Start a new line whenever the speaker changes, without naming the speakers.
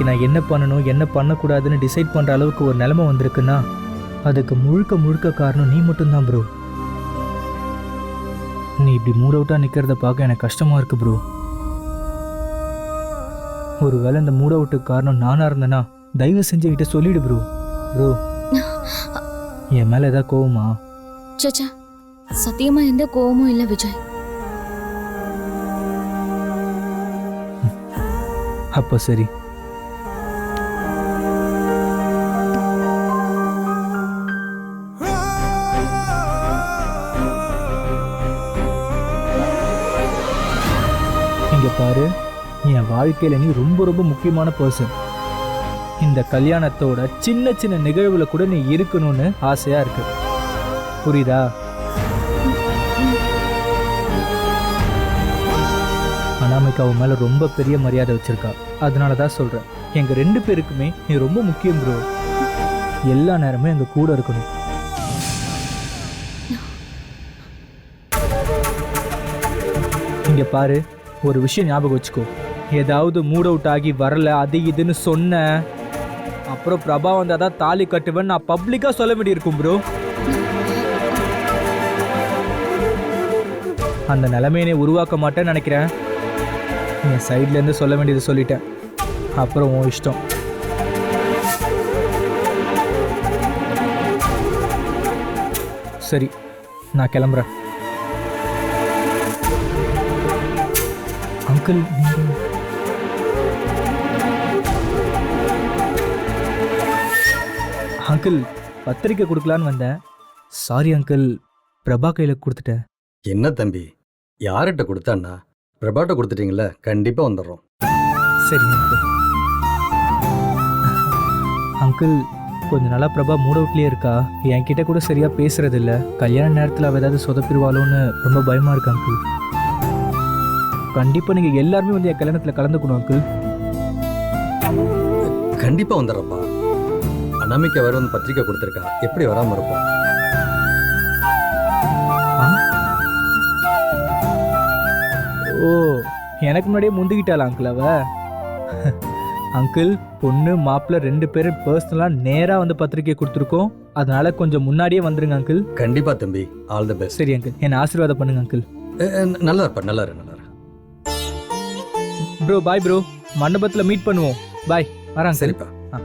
இன்னைக்கு நான் என்ன பண்ணணும் என்ன பண்ணக்கூடாதுன்னு டிசைட் பண்ணுற அளவுக்கு ஒரு நிலைமை வந்திருக்குன்னா அதுக்கு முழுக்க முழுக்க காரணம் நீ மட்டும்தான் ப்ரோ நீ இப்படி மூட் அவுட்டாக நிற்கிறத பார்க்க எனக்கு கஷ்டமாக இருக்கு ப்ரோ ஒருவேளை இந்த மூட் அவுட்டுக்கு காரணம் நானாக இருந்தேன்னா தயவு செஞ்சு சொல்லிடு ப்ரோ ப்ரோ என் மேலே ஏதாவது கோவமா?
சச்சா சத்தியமா எந்த கோவமும் இல்ல விஜய்.
அப்போ சரி. இங்க பாரு என் வாழ்க்கையில் நீ ரொம்ப ரொம்ப முக்கியமான பர்சன் இந்த கல்யாணத்தோட சின்ன சின்ன நிகழ்வுல கூட நீ இருக்கணும்னு ஆசையா இருக்கு. புரியுதா? அனாமிக்கு அவன் மேல ரொம்ப பெரிய மரியாதை வச்சிருக்கா. அதனால தான் சொல்றேன். எங்க ரெண்டு பேருக்குமே நீ ரொம்ப முக்கியம் ப்ரோ எல்லா நேரமும் எங்க கூட இருக்கணும். இங்க பாரு. ஒரு விஷயம் ஞாபகம் வச்சுக்கோ. ஏதாவது மூட் அவுட் ஆகி வரல அது இதுன்னு சொன்ன அப்புறம் பிரபா வந்தால் தான் தாலி கட்டுவேன் நான் பப்ளிக்காக சொல்ல வேண்டியிருக்கும் ப்ரோ அந்த நிலைமையினை உருவாக்க மாட்டேன்னு நினைக்கிறேன். என் சைட்லேருந்து சொல்ல வேண்டியது சொல்லிட்டேன். அப்புறம் உன் இஷ்டம். சரி நான் கிளம்புறேன். அங்கிள் நீங்க அங்கிள் பத்திரிக்கை கொடுக்கலான்னு வந்தேன். Sorry uncle. பிரபா கையில் கொடுத்துட்டேன்
என்ன தம்பி? யார்கிட்ட கொடுத்தாண்ணா பிரபாட்ட கொடுத்துட்டீங்களே கண்டிப்பா வந்துடுறோம்.
சரி அங்கிள். அங்கிள் கொஞ்ச நாளா பிரபா மூட் அவுட்லயே இருக்கா? என்கிட்ட கூட சரியா பேசுறது இல்ல கல்யாண நேரத்துல அவ ஏதாவது சொதப்பிடுவாளோன்னு ரொம்ப பயமா இருக்கு அங்கிள். கண்டிப்பா நீங்க எல்லாருமே வந்து என் கல்யாணத்துல கலந்துக்கணும் அங்கிள்
கண்டிப்பா வந்துடுறப்பா. அனாமிக்கா வேற வந்து பத்திரிக்கை கொடுத்துருக்கா. எப்படி வராம இருப்போம்?
ஓ எனக்கு முன்னாடியே முந்திக்கிட்டாளா அங்கிள் அவ? அங்கிள் பொண்ணு மாப்பிள்ளை ரெண்டு பேரும் பர்சனலாக நேராக வந்து பத்திரிக்கை கொடுத்துருக்கோம். அதனால கொஞ்சம் முன்னாடியே வந்துருங்க அங்கிள்
கண்டிப்பா தம்பி. ஆல் தி பெஸ்ட்
சரி அங்கிள் என்னை ஆசீர்வாதம் பண்ணுங்க அங்கிள்
நல்லா இருப்பா நல்லா இரு நல்லா இரு
ப்ரோ பாய் ப்ரோ மண்டபத்தில் மீட் பண்ணுவோம். பாய் வரேன்
சரிப்பா. ஆ.